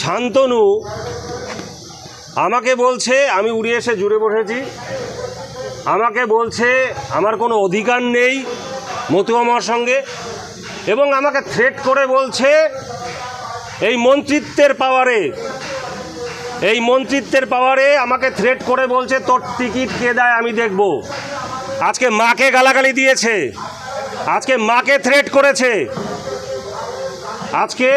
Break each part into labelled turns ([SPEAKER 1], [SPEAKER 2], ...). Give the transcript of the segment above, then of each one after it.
[SPEAKER 1] শান্তনু আমাকে বলছে, আমি উড়ে এসে জুড়ে বসেছি। আমাকে বলছে, আমার কোনো অধিকার নেই মতু আমার সঙ্গে। এবং আমাকে থ্রেট করে বলছে, এই মন্ত্রিত্বের পাওয়ারে এই মন্ত্রিত্বের পাওয়ারে আমাকে থ্রেট করে বলছে, তোর টিকিট কে দেয় আমি দেখব। আজকে মাকে গালাগালি দিয়েছে। আজকে মাকে থ্রেট করেছে। আজকে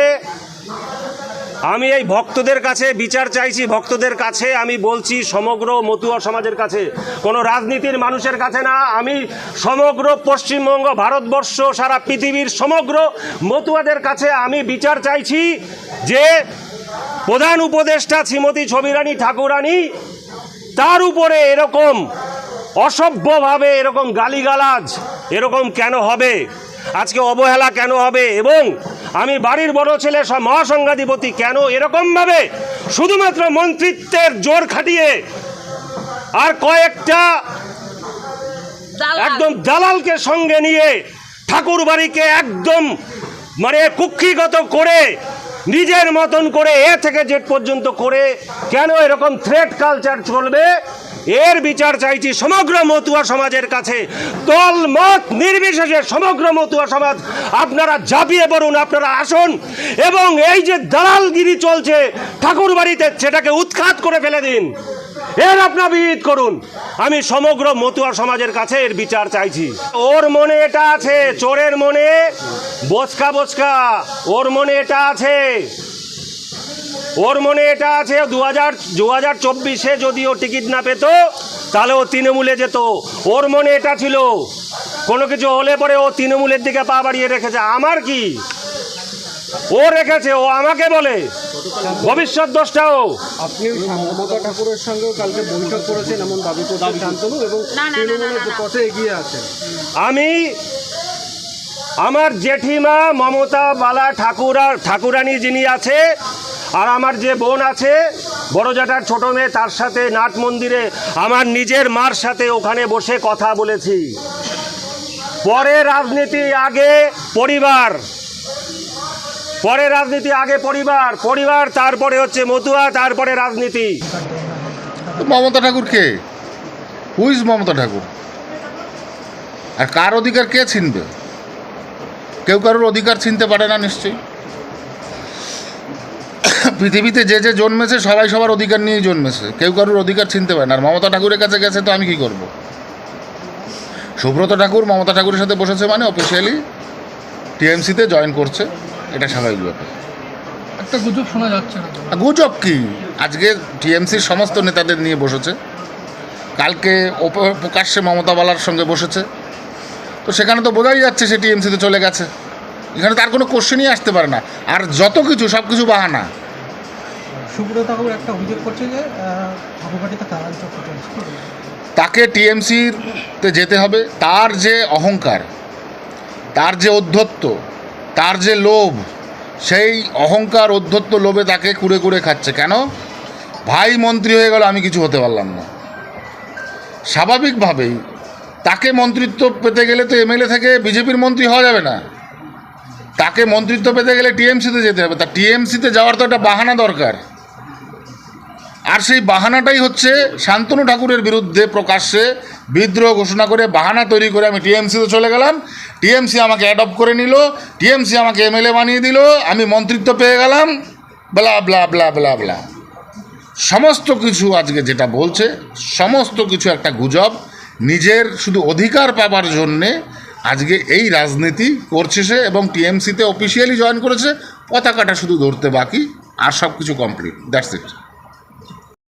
[SPEAKER 1] আমি এই ভক্তদের কাছে বিচার চাইছি, ভক্তদের কাছে আমি বলছি সমগ্র মতুয়া সমাজের কাছে। কোনো রাজনীতির মানুষের কাছে না, আমি সমগ্র পশ্চিমবঙ্গ, ভারতবর্ষ, সারা পৃথিবীর সমগ্র মতুয়াদের কাছে আমি বিচার চাইছি যে প্রধান উপদেষ্টা শ্রীমতী ছবিরানী ঠাকুরানী, তার উপরে এরকম অসভ্যভাবে এরকম গালিগালাজ এরকম কেন হবে? আজকে অবহেলা কেন হবে? এবং আমি বাড়ির বড় ছেলে সব মহাসংঘাধিপতি কেন এরকমভাবে? শুধুমাত্র মন্ত্রিত্বের জোর খাটিয়ে আর কয়েকটা একদম দালালকে সঙ্গে নিয়ে ঠাকুর বাড়িকে একদম মানে কুক্ষিগত করে নিজের মতন করে এ থেকে জেট পর্যন্ত করে কেন এরকম থ্রেট কালচার চলবে? এর বিচার চাইছি সমগ্র মতুয়া সমাজের কাছে। দল মত নির্বিশেষে সমগ্র মতুয়া সমাজ, আপনারা জাপিয়ে পড়ুন, আপনারা আসুন এবং এই যে দালালগিরি চলছে ঠাকুর বাড়িতে সেটাকে উৎখাত করে ফেলে দিন। এর আপনার বিহিত করুন। আমি সমগ্র মতুয়া সমাজের কাছে এর বিচার চাইছি। ওর মনে এটা আছে, চোরের মনে বচকা বচকা। ওর মনে এটা আছে। ওর মনে এটা আছে দু হাজার দু হাজার চব্বিশে যদি ও টিকিট না পেত, তাহলে ও তৃণমূলে যেত। ওর মনে এটা ছিল। কোনো কিছু হলে পরে ও তৃণমূলের দিকে পা বাড়িয়ে রেখেছে। আমার কি? ও রেখেছে, ও আমাকে বলে। ভবিষ্যৎ দোষটাও।
[SPEAKER 2] আপনি মমতা ঠাকুরের সঙ্গেও কালকে বৈঠক করেছেন এমন দাবি করছেন শান্তনু এবং তৃণমূলের। পথে এগিয়ে আছেন।
[SPEAKER 1] আমি আমার জেঠিমা মমতা বালা ঠাকুরা ঠাকুরানী যিনি আছে আর আমার যে বোন আছে বড় জাটার ছোট মেয়ে তার সাথে নাট মন্দিরে আমার নিজের মার সাথে ওখানে বসে কথা বলেছি। পরে রাজনীতি আগে পরিবার। পরে রাজনীতি, আগে পরিবার পরিবার, তারপরে হচ্ছে মতুয়া, তারপরে রাজনীতি।
[SPEAKER 3] মমতা ঠাকুর কে? হুইজ মমতা ঠাকুর? আর কার অধিকার কে ছিনবে? কেউ কারোর অধিকার ছিনতে পারে না নিশ্চয়ই। পৃথিবীতে যে যে জন্মেছে, সবাই সবার অধিকার নিয়েই জন্মেছে। কেউ কারোর অধিকার ছিনতে পারে না। আর মমতা ঠাকুরের কাছে গেছে তো আমি কি করব? সুব্রত ঠাকুর মমতা ঠাকুরের সাথে বসেছে মানে অফিসিয়ালি টিএমসিতে জয়েন করছে। এটা স্বাভাবিক ব্যাপার।
[SPEAKER 4] একটা গুজব শোনা যাচ্ছে না।
[SPEAKER 3] গুজব কি? আজকে টিএমসির সমস্ত নেতাদের নিয়ে বসেছে। কালকে প্রকাশ্যে মমতা বালার সঙ্গে বসেছে। তো সেখানে তো বোঝাই যাচ্ছে সে টিএমসিতে চলে গেছে। এখানে তার কোনো কোশ্চেনই আসতে পারে না। আর যত কিছু সব কিছু বাহানা।
[SPEAKER 4] সুব্রত ঠাকুর একটা অভিযোগ করছে যে?
[SPEAKER 3] তাকে টিএমসিতে যেতে হবে। তার যে অহংকার তার যে অধ্যত্ব তার যে লোভ, সেই অহংকার অধ্যত্ত লোভে তাকে কুড়ে কুড়ে খাচ্ছে। কেন? ভাই মন্ত্রী হয়ে গেল, আমি কিছু হতে পারলাম না। স্বাভাবিকভাবেই তাকে মন্ত্রিত্ব পেতে গেলে তো এমএলএ থেকে বিজেপির মন্ত্রী হওয়া যাবে না। তাকে মন্ত্রিত্ব পেতে গেলে টিএমসিতে যেতে হবে। তা টিএমসিতে যাওয়ার তো একটা বাহানা দরকার। আর সেই বাহানাটাই হচ্ছে শান্তনু ঠাকুরের বিরুদ্ধে প্রকাশ্যে বিদ্রোহ ঘোষণা করে বাহানা তৈরি করে আমি টিএমসিতে চলে গেলাম। টিএমসি আমাকে অ্যাডপ্ট করে নিল, টিএমসি আমাকে এমএলএ বানিয়ে দিল, আমি মন্ত্রিত্ব পেয়ে গেলাম blah blah blah blah blah সমস্ত কিছু আজকে যেটা বলছে, সমস্ত কিছু একটা গুজব, নিজের শুধু অধিকার পাবার জন্যে আজকে এই রাজনীতি করছে সে এবং টিএমসিতে অফিসিয়ালি জয়েন করেছে, পতাকাটা শুধু ধরতে বাকি, আর সব কিছু কমপ্লিট দ্যাটস ইট